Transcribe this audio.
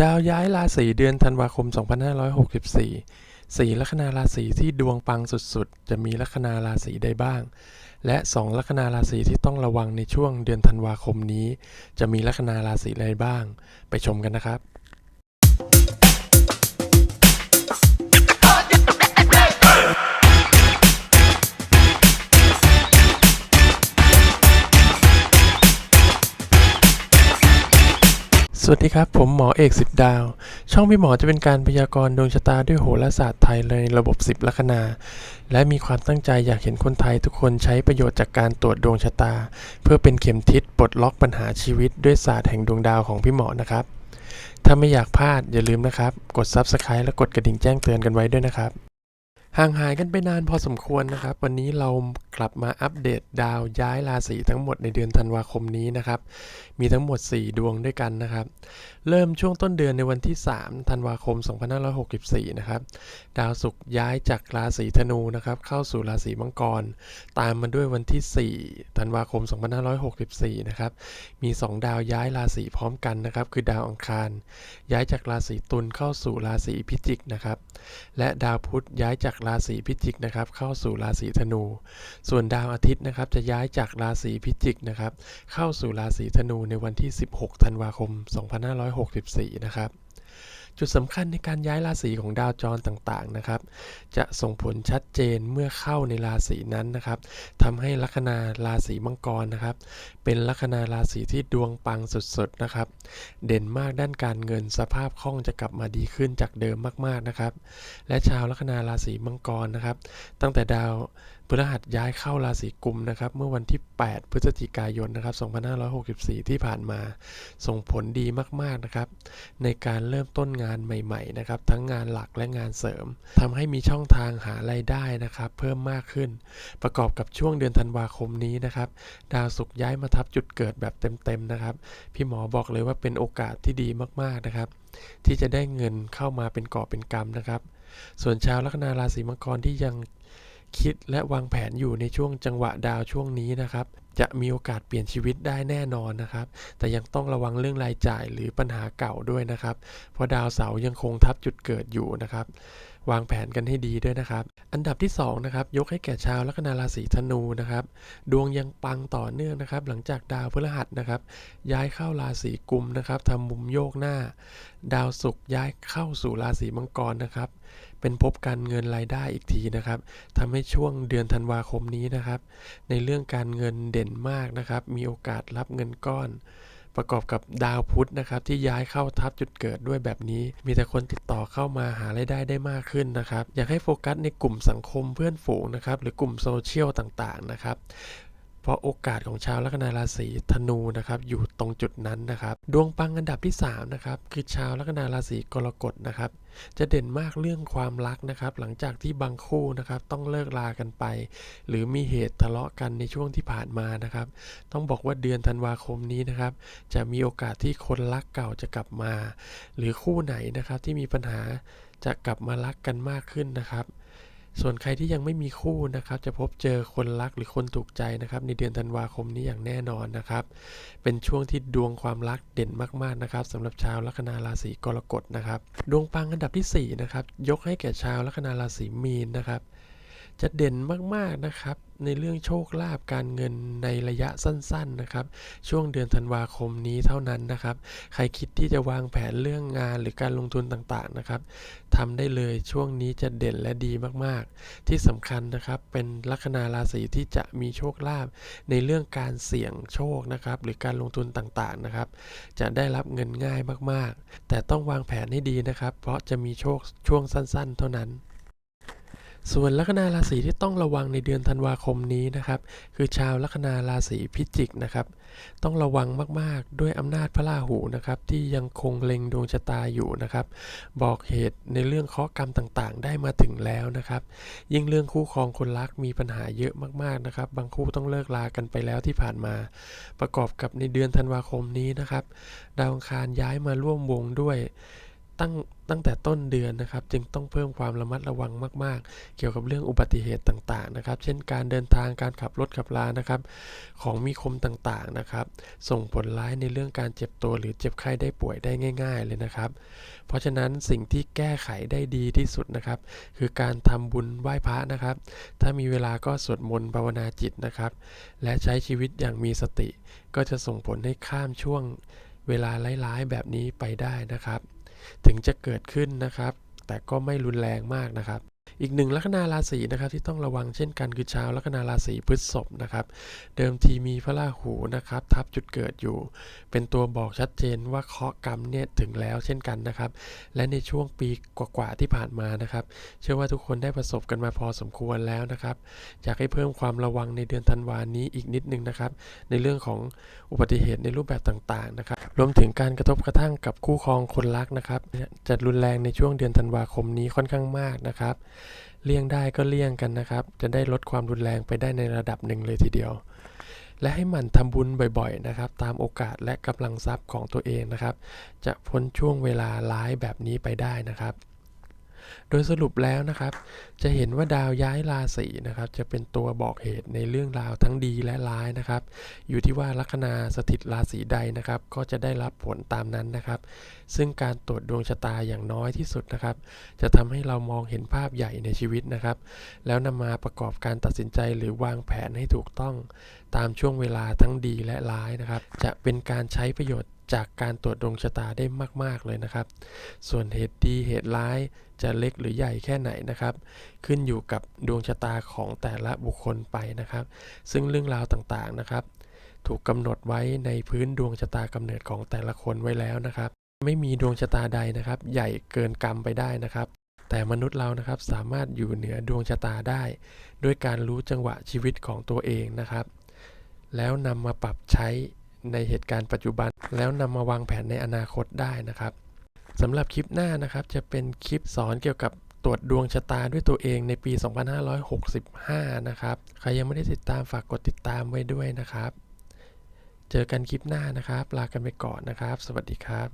ดาวย้ายราศีเดือนธันวาคม 2564สี่ลัคนาราศีที่ดวงปังสุดๆ จะมีลัคนาราศีใดบ้าง และ2ลัคนาราศีที่ต้องระวังในช่วงเดือนธันวาคมนี้ จะมีลัคนาราศีใดบ้าง ไปชมกันนะครับ สวัสดีครับ ผมหมอเอกสิทธิ์ดาว ช่องพี่หมอจะเป็นการพยากรณ์ดวงชะตาด้วยโหราศาสตร์ไทยในระบบ10ลัคนา และมีความตั้งใจอยากเห็นคนไทยทุกคนใช้ประโยชน์จากการตรวจดวงชะตา เพื่อเป็นเข็มทิศปลดล็อกปัญหาชีวิตด้วยศาสตร์แห่งดวงดาวของพี่หมอนะครับ ถ้าไม่อยากพลาดอย่าลืมนะครับ กด Subscribe และกดกระดิ่งแจ้งเตือนกันไว้ด้วยนะครับ ห่างหายกันไปนานพอสมควรนะครับ วันนี้เรากลับมาอัปเดตดาวย้ายราศีทั้งหมดในเดือนธันวาคมนี้นะครับ มีทั้งหมด 4 ดวงด้วยกันนะครับ เริ่มช่วงต้นเดือนในวันที่ 3 ธันวาคม 2564 นะครับ ดาวศุกร์ย้ายจากราศีธนูนะครับ เข้าสู่ราศีมังกร ตามมาด้วยวันที่ 4 ธันวาคม 2564 นะครับ มี 2 ดาวย้ายราศีพร้อมกันนะครับ คือดาวอังคาร ย้ายจากราศีตุลเข้าสู่ราศีพิจิกนะครับ และดาวพุธย้ายจากราศีพิจิกนะครับเข้าสู่ราศีธนู ส่วนดาวอาทิตย์นะครับจะย้ายจากราศีพิจิกนะครับเข้าสู่ราศีธนูในวันที่ 16 ธันวาคม 2564 นะครับ จุดสำคัญในการย้ายราศีของดาวจรต่างๆนะครับ จะส่งผลชัดเจนเมื่อเข้าในราศีนั้นนะครับทำให้ลัคนาราศีมังกรนะครับ เป็นลัคนาราศีที่ดวงปังสุดๆนะครับ เด่นมากด้านการเงินสภาพคล่องจะกลับมาดีขึ้นจากเดิมมากๆนะครับ และชาวลัคนาราศีมังกรนะครับ ตั้งแต่ดาว พฤหัสย้ายเข้าราศีกุมนะครับ เมื่อวันที่ 8 พฤศจิกายนนะครับ 2564 ที่ผ่านมา ส่งผลดีมาก ๆ นะครับ ในการเริ่มต้นงานใหม่ ๆ นะครับ ทั้งงานหลักและงานเสริมทำให้มีช่องทางหารายได้นะครับ เพิ่มมากขึ้น ประกอบกับช่วงเดือนธันวาคมนี้นะครับ ดาวศุกร์ย้ายมาทับจุดเกิดแบบเต็ม ๆ นะครับ พี่หมอบอกเลยว่าเป็นโอกาสที่ดีมาก ๆ นะครับ ที่จะได้เงินเข้ามาเป็นก่อเป็นกำนะครับ ส่วนชาวลัคนาราศีมังกรที่ยัง คิดและวางแผนอยู่ในช่วงจังหวะดาวช่วงนี้นะครับ จะมีโอกาสเปลี่ยนชีวิตได้แน่นอนนะครับ แต่ยังต้องระวังเรื่องรายจ่ายหรือปัญหาเก่าด้วยนะครับ เพราะดาวเสาร์ยังคงทับจุดเกิดอยู่นะครับ วางแผนกันให้ดีด้วยนะครับ อันดับที่2นะครับยกให้แก่ชาวลัคนาราศีธนูนะครับ ดวงยังปังต่อเนื่องนะครับ หลังจากดาวพฤหัสนะครับ ย้ายเข้าราศีกุมนะครับทำมุมโยกหน้า ดาวศุกร์ย้ายเข้าสู่ราศีมังกรนะครับ เป็นภพการเงินรายได้อีกทีนะครับทำให้ช่วงเดือนธันวาคมนี้นะครับ ในเรื่องการเงินเด่นมากนะครับ มีโอกาสรับเงินก้อนประกอบกับดาวพุธนะครับที่ย้ายเข้าทับจุดเกิดด้วยแบบนี้ มีแต่คนติดต่อเข้ามาหารายได้ได้มากขึ้นนะครับ อยากให้โฟกัสในกลุ่มสังคมเพื่อนฝูงนะครับ หรือกลุ่มโซเชียลต่างๆนะครับ เพราะโอกาสของชาวลัคนาราศีธนูนะครับอยู่ตรงจุดนั้นนะครับ ดวงปังอันดับที่3นะครับคือชาวลัคนาราศีกรกฎนะครับ จะเด่นมากเรื่องความรักนะครับ หลังจากที่บางคู่นะครับต้องเลิกลากันไป หรือมีเหตุทะเลาะกันในช่วงที่ผ่านมานะครับ ต้องบอกว่าเดือนธันวาคมนี้นะครับ จะมีโอกาสที่คนรักเก่าจะกลับมา หรือคู่ไหนนะครับที่มีปัญหาจะกลับมารักกันมากขึ้นนะครับ ส่วนใครที่ยังไม่มีคู่นะครับจะพบเจอคนรักหรือคนถูกใจนะครับในเดือนธันวาคมนี้อย่างแน่นอนนะครับ เป็นช่วงที่ดวงความรักเด่นมากๆนะครับสำหรับชาวลัคนาราศีกรกฎนะครับ ดวงปังอันดับที่4นะครับยกให้แก่ชาวลัคนาราศีมีนนะครับ จะเด่นมากๆนะครับ ในเรื่องโชคลาภการเงินในระยะสั้นๆนะครับ ช่วงเดือนธันวาคมนี้เท่านั้นนะครับ ใครคิดที่จะวางแผนเรื่องงานหรือการลงทุนต่างๆนะครับทำได้เลยช่วงนี้จะเด่นและดีมากๆ ที่สำคัญนะครับเป็นลัคนาราศีที่จะมีโชคลาภในเรื่องการเสี่ยงโชคนะครับหรือการลงทุนต่างๆนะครับ จะได้รับเงินง่ายมากๆ แต่ต้องวางแผนให้ดีนะครับ เพราะจะมีโชคช่วงสั้น ๆ เท่านั้น ส่วนลัคนาราศีที่ต้องระวังในเดือนธันวาคมนี้นะครับ คือชาวลัคนาราศีพิจิกนะครับ ต้องระวังมากๆ ด้วยอำนาจพระราหูนะครับ ที่ยังคงเล็งดวงชะตาอยู่นะครับ บอกเหตุในเรื่องเคราะกรรมต่างๆ ได้มาถึงแล้วนะครับ ยิ่งเรื่องคู่ครองคนรักมีปัญหาเยอะมากๆนะครับ บางคู่ต้องเลิกลากันไปแล้วที่ผ่านมา ประกอบกับในเดือนธันวาคมนี้นะครับ ดาวอังคารย้ายมาร่วมวงด้วย ตั้งตั้งแต่ต้นเดือนนะครับ จึงต้องเพิ่มความระมัดระวังมาก ๆ เกี่ยวกับเรื่องอุบัติเหตุต่างๆนะครับ เช่นการเดินทางการขับรถขับลานะครับ ของมีคมต่างๆนะครับ ส่งผลร้ายในเรื่องการเจ็บตัวหรือเจ็บไข้ได้ป่วยได้ง่าย ๆ เลยนะครับ เพราะฉะนั้นสิ่งที่แก้ไขได้ดีที่สุดนะครับ คือการทำบุญไหว้พระนะครับ ถ้ามีเวลาก็สวดมนต์ภาวนาจิตนะครับ และใช้ชีวิตอย่างมีสติ ก็จะส่งผลให้ข้ามช่วงเวลาร้ายๆแบบนี้ไปได้นะครับ ถึงจะเกิดขึ้นนะครับ แต่ก็ไม่รุนแรงมากนะครับ อีกหนึ่งลัคนาราศีนะครับที่ต้องระวังเช่นกันคือชาวลัคนาราศีพฤษภนะครับ เดิมทีมีพระราหูนะครับ ทับจุดเกิดอยู่ เป็นตัวบอกชัดเจนว่าเคราะห์กรรมเนี่ยถึงแล้วเช่นกันนะครับ และในช่วงปีกว่าๆที่ผ่านมานะครับ เชื่อว่าทุกคนได้ประสบกันมาพอสมควรแล้วนะครับอยากให้เพิ่มความระวังในเดือนธันวานี้อีกนิดนึงนะครับ ในเรื่องของอุบัติเหตุในรูปแบบต่างๆนะครับ รวมถึงการกระทบกระทั่งกับคู่ครองคนรักนะครับจะรุนแรงในช่วงเดือนธันวาคมนี้ค่อนข้างมากนะครับ เลี่ยงได้ก็เลี่ยงกันนะครับ จะได้ลดความรุนแรงไปได้ในระดับหนึ่งเลยทีเดียว และให้หมั่นทำบุญบ่อยๆนะครับ ตามโอกาสและกำลังทรัพย์ของตัวเองนะครับ จะพ้นช่วงเวลาร้ายแบบนี้ไปได้นะครับ โดยสรุปแล้วนะครับ จะเห็นว่าดาวย้ายราศีนะครับ จะเป็นตัวบอกเหตุในเรื่องราวทั้งดีและร้ายนะครับ อยู่ที่ว่าลัคนาสถิตราศีใดนะครับ ก็จะได้รับผลตามนั้นนะครับ ซึ่งการตรวจดวงชะตาอย่างน้อยที่สุดนะครับ จะทำให้เรามองเห็นภาพใหญ่ในชีวิตนะครับ แล้วนำมาประกอบการตัดสินใจหรือวางแผนให้ถูกต้อง ตามช่วงเวลาทั้งดีและร้ายนะครับ จะเป็นการใช้ประโยชน์ จากการตรวจดวงชะตาได้มาก ๆ เลยนะครับ ส่วนเหตุดีเหตุร้ายจะเล็กหรือใหญ่แค่ไหนนะครับ ขึ้นอยู่กับดวงชะตาของแต่ละบุคคลไปนะครับ ซึ่งเรื่องราวต่างๆนะครับ ถูกกำหนดไว้ในพื้นดวงชะตากำเนิดของแต่ละคนไว้แล้วนะครับ ไม่มีดวงชะตาใดนะครับ ใหญ่เกินกรรมไปได้นะครับแต่มนุษย์เรานะครับสามารถอยู่เหนือดวงชะตาได้ ด้วยการรู้จังหวะชีวิตของตัวเองนะครับ แล้วนำมาปรับใช้ ในเหตุการณ์ปัจจุบัน แล้วนำมาวางแผนในอนาคตได้นะครับสำหรับคลิปหน้านะครับ จะเป็นคลิปสอนเกี่ยวกับตรวจดวงชะตาด้วยตัวเองในปี 2565 นะครับ ใครยังไม่ได้ติดตามฝากกดติดตามไว้ด้วยนะครับ เจอกันคลิปหน้านะครับ ลากันไปก่อนนะครับ สวัสดีครับ